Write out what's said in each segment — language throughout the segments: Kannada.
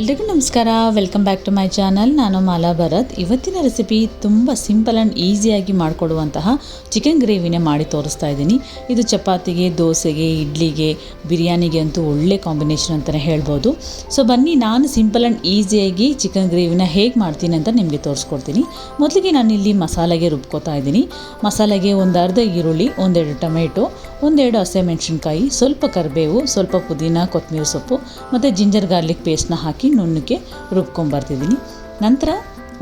ಎಲ್ರಿಗೂ ನಮಸ್ಕಾರ. Welcome back to my channel ನಾನು ಮಾಲಾ ಭರತ್. ಇವತ್ತಿನ ರೆಸಿಪಿ ತುಂಬ ಸಿಂಪಲ್ ಆ್ಯಂಡ್ ಈಸಿಯಾಗಿ ಮಾಡಿಕೊಡುವಂತಹ ಚಿಕನ್ ಗ್ರೇವಿನೇ ಮಾಡಿ ತೋರಿಸ್ತಾ ಇದ್ದೀನಿ. ಇದು ಚಪಾತಿಗೆ, ದೋಸೆಗೆ, ಇಡ್ಲಿಗೆ, ಬಿರಿಯಾನಿಗೆ ಅಂತೂ ಒಳ್ಳೆ ಕಾಂಬಿನೇಷನ್ ಅಂತಲೇ ಹೇಳ್ಬೋದು. ಸೊ ಬನ್ನಿ, ನಾನು ಸಿಂಪಲ್ ಆ್ಯಂಡ್ ಈಸಿಯಾಗಿ ಚಿಕನ್ ಗ್ರೇವಿನ ಹೇಗೆ ಮಾಡ್ತೀನಿ ಅಂತ ನಿಮಗೆ ತೋರಿಸ್ಕೊಡ್ತೀನಿ. ಮೊದಲಿಗೆ ನಾನು ಇಲ್ಲಿ ಮಸಾಲೆಗೆ ರುಬ್ಕೋತಾ ಇದ್ದೀನಿ. ಮಸಾಲೆಗೆ ಒಂದು ಅರ್ಧ ಈರುಳ್ಳಿ, ಒಂದೆರಡು ಟೊಮೆಟೊ ಒಂದೆರಡು ಹಸಿಮೆಣ್ಸಿನ್ಕಾಯಿ, ಸ್ವಲ್ಪ ಕರಿಬೇವು, ಸ್ವಲ್ಪ ಪುದೀನ ಕೊತ್ತಂಬರಿ ಸೊಪ್ಪು ಮತ್ತು ಜಿಂಜರ್ ಗಾರ್ಲಿಕ್ ಪೇಸ್ಟ್ನ ಹಾಕಿ ನುಣ್ಣಕ್ಕೆ ರುಬ್ಕೊಂಬರ್ತಿದ್ದೀನಿ. ನಂತರ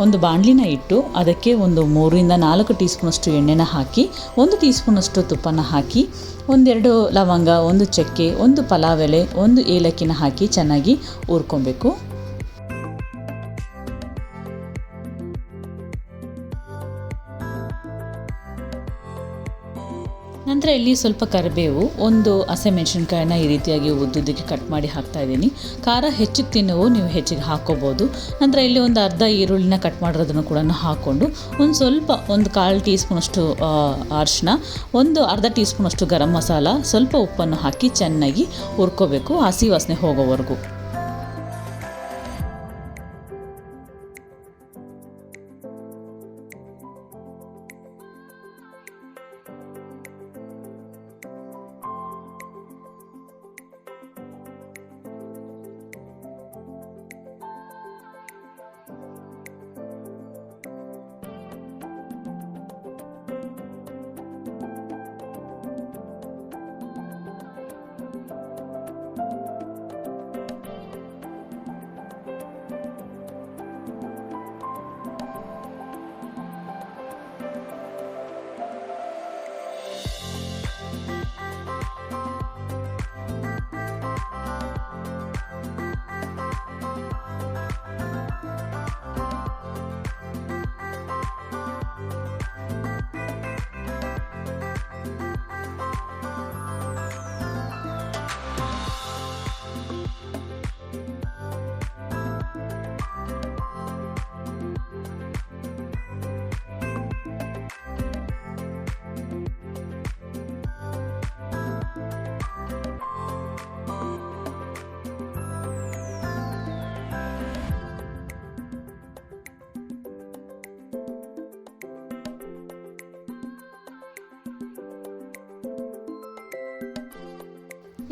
ಒಂದು ಬಾಣಲಿನ ಇಟ್ಟು ಅದಕ್ಕೆ ಒಂದು ಮೂರರಿಂದ ನಾಲ್ಕು ಟೀ ಸ್ಪೂನಷ್ಟು ಎಣ್ಣೆನ ಹಾಕಿ, ಒಂದು ಟೀ ಸ್ಪೂನಷ್ಟು ತುಪ್ಪನ ಹಾಕಿ, ಒಂದೆರಡು ಲವಂಗ, ಒಂದು ಚಕ್ಕೆ, ಒಂದು ಪಲಾವ್ ಎಲೆ, ಒಂದು ಏಲಕ್ಕಿನ ಹಾಕಿ ಚೆನ್ನಾಗಿ ಹುರ್ಕೊಬೇಕು. ನಂತರ ಇಲ್ಲಿ ಸ್ವಲ್ಪ ಕರಿಬೇವು, ಒಂದು ಹಸಿಮೆಣ್ಸಿನ್ಕಾಯಿನ ಈ ರೀತಿಯಾಗಿ ಉದ್ದುದ್ದಕ್ಕೆ ಕಟ್ ಮಾಡಿ ಹಾಕ್ತಾ ಇದ್ದೀನಿ. ಖಾರ ಹೆಚ್ಚಿಗೆ ತಿನ್ನುವು ನೀವು ಹೆಚ್ಚಿಗೆ ಹಾಕೋಬೋದು. ನಂತರ ಇಲ್ಲಿ ಒಂದು ಅರ್ಧ ಈರುಳ್ಳಿನ ಕಟ್ ಮಾಡಿರೋದನ್ನು ಕೂಡ ಹಾಕ್ಕೊಂಡು, ಒಂದು ಸ್ವಲ್ಪ ಒಂದು ಕಾಲು ಟೀ ಸ್ಪೂನಷ್ಟು ಅರಿಶಿನ ಒಂದು ಅರ್ಧ ಟೀ ಸ್ಪೂನಷ್ಟು ಗರಂ ಮಸಾಲ, ಸ್ವಲ್ಪ ಉಪ್ಪನ್ನು ಹಾಕಿ ಚೆನ್ನಾಗಿ ಹುರ್ಕೋಬೇಕು ಹಸಿ ವಾಸನೆ ಹೋಗೋವರೆಗೂ.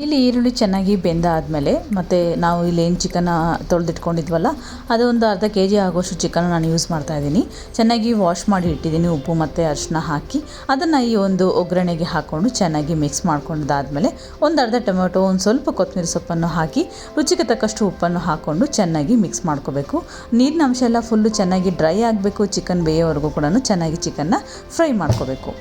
ಇಲ್ಲಿ ಈರುಳ್ಳಿ ಚೆನ್ನಾಗಿ ಬೆಂದಾದಮೇಲೆ ಮತ್ತು ನಾವು ಇಲ್ಲಿ ಏನು ಚಿಕನ್ನ ತೊಳೆದಿಟ್ಕೊಂಡಿದ್ವಲ್ಲ, ಅದು ಒಂದು ಅರ್ಧ ಕೆ ಜಿ ಆಗೋಷ್ಟು ಚಿಕನ್ ನಾನು ಯೂಸ್ ಮಾಡ್ತಾ ಇದ್ದೀನಿ. ಚೆನ್ನಾಗಿ ವಾಶ್ ಮಾಡಿ ಇಟ್ಟಿದ್ದೀನಿ ಉಪ್ಪು ಮತ್ತು ಅರಿಶಿನ ಹಾಕಿ. ಅದನ್ನು ಈ ಒಂದು ಒಗ್ಗರಣೆಗೆ ಹಾಕ್ಕೊಂಡು ಚೆನ್ನಾಗಿ ಮಿಕ್ಸ್ ಮಾಡ್ಕೊಂಡಾದ್ಮೇಲೆ ಒಂದು ಅರ್ಧ ಟೊಮೆಟೊ, ಒಂದು ಸ್ವಲ್ಪ ಕೊತ್ತಂಬರಿ ಸೊಪ್ಪನ್ನು ಹಾಕಿ, ರುಚಿಗೆ ತಕ್ಕಷ್ಟು ಉಪ್ಪನ್ನು ಹಾಕ್ಕೊಂಡು ಚೆನ್ನಾಗಿ ಮಿಕ್ಸ್ ಮಾಡ್ಕೋಬೇಕು. ನೀರಿನ ಅಂಶ ಎಲ್ಲ ಫುಲ್ಲು ಚೆನ್ನಾಗಿ ಡ್ರೈ ಆಗಬೇಕು, ಚಿಕನ್ ಬೇಯೋವರೆಗೂ ಕೂಡ ಚೆನ್ನಾಗಿ ಚಿಕನ್ನ ಫ್ರೈ ಮಾಡ್ಕೋಬೇಕು.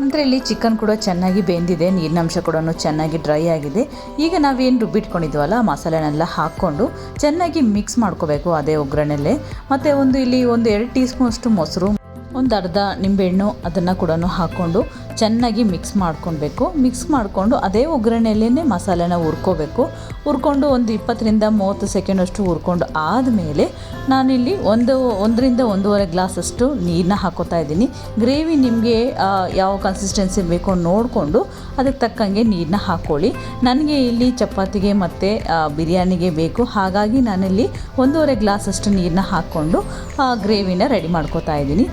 ನಂತರ ಇಲ್ಲಿ ಚಿಕನ್ ಕೂಡ ಚೆನ್ನಾಗಿ ಬೆಂದಿದೆ, ನೀರಿನಂಶ ಕೂಡ ಚೆನ್ನಾಗಿ ಡ್ರೈ ಆಗಿದೆ. ಈಗ ನಾವೇನು ರುಬ್ಬಿಟ್ಕೊಂಡಿದ್ವಲ್ಲ, ಮಸಾಲೆನೆಲ್ಲ ಹಾಕ್ಕೊಂಡು ಚೆನ್ನಾಗಿ ಮಿಕ್ಸ್ ಮಾಡ್ಕೋಬೇಕು ಅದೇ ಒಗ್ಗರಣೆಲ್ಲೇ ಮತ್ತು ಒಂದು ಇಲ್ಲಿ ಒಂದು ಎರಡು ಟೀ ಸ್ಪೂನಷ್ಟು ಮೊಸರು ಒಂದು ಅರ್ಧ ನಿಂಬೆಹಣ್ಣು ಅದನ್ನು ಕೂಡ ಹಾಕ್ಕೊಂಡು ಚೆನ್ನಾಗಿ ಮಿಕ್ಸ್ ಮಾಡ್ಕೊಳ್ಬೇಕು. ಮಿಕ್ಸ್ ಮಾಡಿಕೊಂಡು ಅದೇ ಒಗ್ಗರಣೆಯಲ್ಲೇ ಮಸಾಲೆನ ಹುರ್ಕೋಬೇಕು. ಹುರ್ಕೊಂಡು ಒಂದು ಇಪ್ಪತ್ತರಿಂದ ಮೂವತ್ತು ಸೆಕೆಂಡಷ್ಟು ಹುರ್ಕೊಂಡು ಆದಮೇಲೆ ನಾನಿಲ್ಲಿ ಒಂದು ಒಂದರಿಂದ ಒಂದೂವರೆ ಗ್ಲಾಸಷ್ಟು ನೀರನ್ನ ಹಾಕೋತಾ ಇದ್ದೀನಿ. ಗ್ರೇವಿ ನಿಮಗೆ ಯಾವ ಕನ್ಸಿಸ್ಟೆನ್ಸಿ ಬೇಕೋ ನೋಡಿಕೊಂಡು ಅದಕ್ಕೆ ತಕ್ಕಂಗೆ ನೀರನ್ನ ಹಾಕ್ಕೊಳ್ಳಿ ನನಗೆ ಇಲ್ಲಿ ಚಪಾತಿಗೆ ಮತ್ತು ಬಿರಿಯಾನಿಗೆ ಬೇಕು. ಹಾಗಾಗಿ ನಾನಿಲ್ಲಿ ಒಂದೂವರೆ ಗ್ಲಾಸಷ್ಟು ನೀರನ್ನ ಹಾಕ್ಕೊಂಡು ಗ್ರೇವಿನ ರೆಡಿ ಮಾಡ್ಕೋತಾ ಇದ್ದೀನಿ.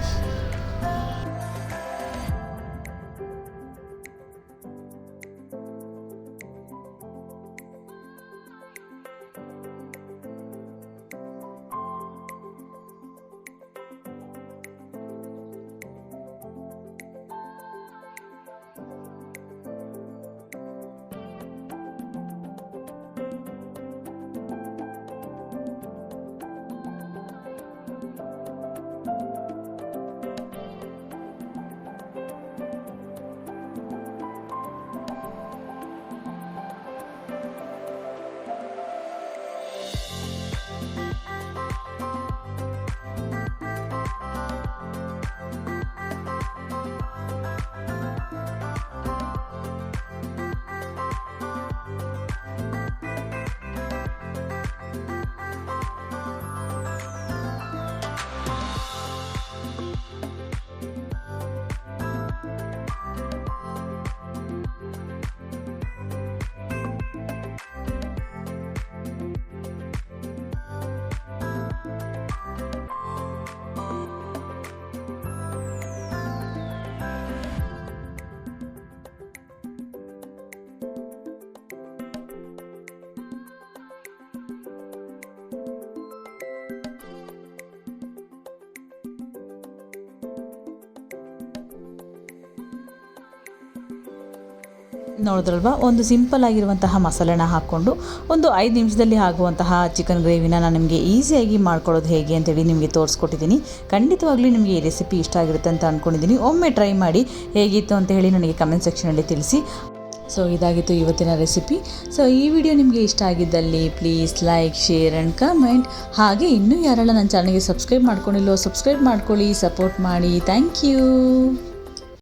ನೋಡಿದ್ರಲ್ವಾ? ಒಂದು ಸಿಂಪಲ್ ಆಗಿರುವಂತಹ ಮಸಾಲೆನ ಹಾಕ್ಕೊಂಡು ಒಂದು ಐದು ನಿಮಿಷದಲ್ಲಿ ಆಗುವಂತಹ ಚಿಕನ್ ಗ್ರೇವಿನ ನಾನು ನಿಮಗೆ ಈಸಿಯಾಗಿ ಮಾಡ್ಕೊಳ್ಳೋದು ಹೇಗೆ ಅಂತೇಳಿ ನಿಮಗೆ ತೋರಿಸ್ಕೊಟ್ಟಿದ್ದೀನಿ. ಖಂಡಿತವಾಗ್ಲೂ ನಿಮಗೆ ಈ ರೆಸಿಪಿ ಇಷ್ಟ ಆಗಿರುತ್ತೆ ಅಂತ ಅಂದ್ಕೊಂಡಿದ್ದೀನಿ ಒಮ್ಮೆ ಟ್ರೈ ಮಾಡಿ ಹೇಗಿತ್ತು ಅಂತ ಹೇಳಿ ನನಗೆ ಕಮೆಂಟ್ ಸೆಕ್ಷನಲ್ಲಿ ತಿಳಿಸಿ. ಸೊ, ಇದಾಗಿತ್ತು ಇವತ್ತಿನ ರೆಸಿಪಿ. ಸೊ, ಈ ವಿಡಿಯೋ ನಿಮಗೆ ಇಷ್ಟ ಆಗಿದ್ದಲ್ಲಿ please like, share and comment. ಹಾಗೆ ಇನ್ನೂ ಯಾರೆಲ್ಲ ನನ್ನ ಚಾನಲ್ಗೆ ಸಬ್ಸ್ಕ್ರೈಬ್ ಮಾಡ್ಕೊಂಡಿಲ್ಲೋ ಸಬ್ಸ್ಕ್ರೈಬ್ ಮಾಡ್ಕೊಳ್ಳಿ, ಸಪೋರ್ಟ್ ಮಾಡಿ. Thank you.